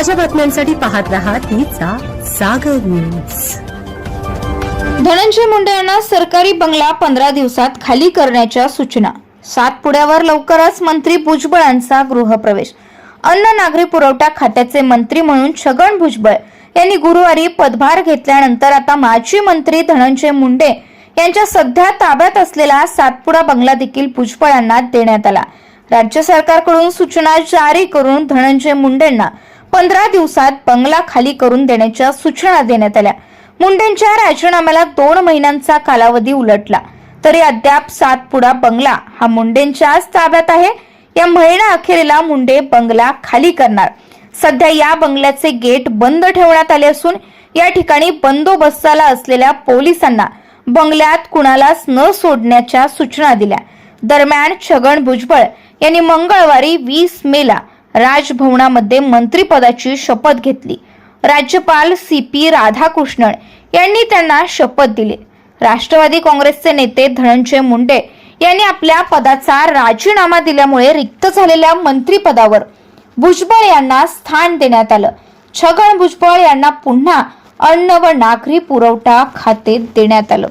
ताज्या बातम्यांसाठी पाहत रहा तिचा सागर न्यूज धनंजय मुंडे यांना सरकारी बंगला पंधरा दिवसात खाली करण्याच्या सूचना. सातपुड्यावर लवकरच मंत्री भुजबळांचा गृहप्रवेश. अन्न नागरी पुरवठा खात्याचे मंत्री म्हणून छगन भुजबळ यांनी गुरुवारी पदभार घेतल्यानंतर आता माजी मंत्री धनंजय मुंडे यांच्या सध्या ताब्यात असलेला सातपुडा बंगला देखील भुजबळ यांना देण्यात आला. राज्य सरकारकडून सूचना जारी करून धनंजय मुंडेंना पंधरा दिवसात बंगला खाली करून देण्याच्या सूचना देण्यात आल्या. मुंडेंच्या राजीनाम्याला दोन महिन्यांचा कालावधी उलटला. तरी अद्याप सातपुडा बंगला हा मुंडेंच्याच ताब्यात आहे. या महिना अखेरीला मुंडे बंगला खाली करणार. सध्या या बंगल्याचे गेट बंद ठेवण्यात आले असून या ठिकाणी बंदोबस्ताला असलेल्या पोलिसांना बंगल्यात कुणालाच न सोडण्याच्या सूचना दिल्या. दरम्यान छगन भुजबळ यांनी मंगळवारी वीस मेला राजभवनामध्ये मंत्रीपदाची शपथ घेतली. राज्यपाल सी पी राधाकृष्णन यांनी त्यांना शपथ दिली. राष्ट्रवादी काँग्रेसचे नेते धनंजय मुंडे यांनी आपल्या पदाचा राजीनामा दिल्यामुळे रिक्त झालेल्या मंत्रीपदावर भुजबळ यांना स्थान देण्यात आलं. छगन भुजबळ यांना पुन्हा अन्न व नागरी पुरवठा खाते देण्यात आलं.